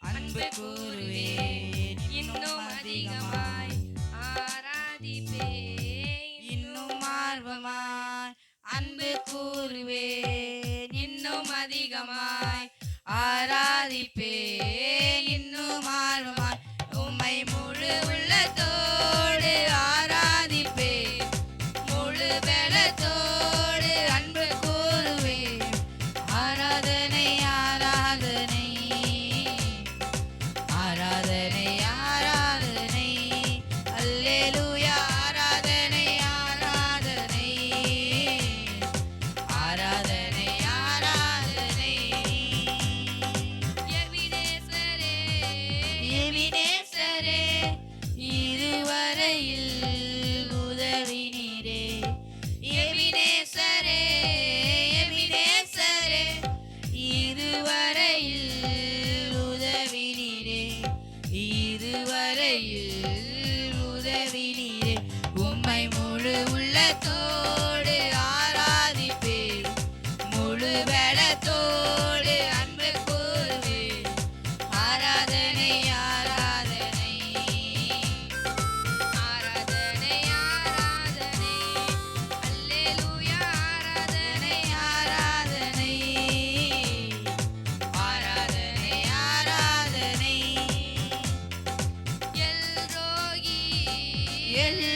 அன்பு கூறுவேன் இன்னும் அதிகமாய் ஆராதிப்பேன். இன்னும் ஆர்வமாய் அன்பு கூறுவேன் இன்னும் அதிகமாய் ஆராதிப்பேன்.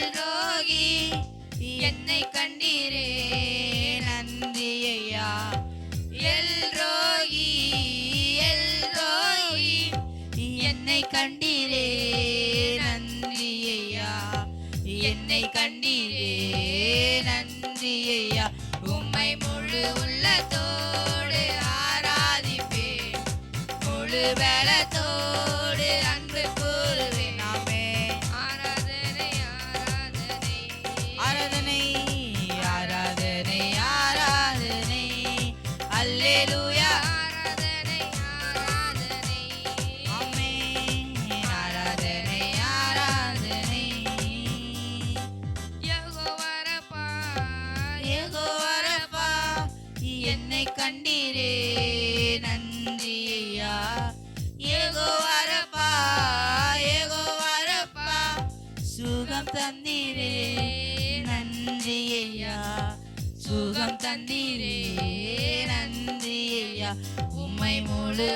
எல்ரோகி என்னை கண்டீரே நந்தியையா எல் ரோகி எல் ரோகி என்னை கண்டீரே நன்றி என்னை கண்டீரே நன்றி உம்மை முழு உள்ளத்தோடு ஆராதிப்பேன். முழு பலத்தோடு தந்தீரே நன்றி ஐயா சுகம் தந்தீரே நன்றி ஐயா உம்மை முழு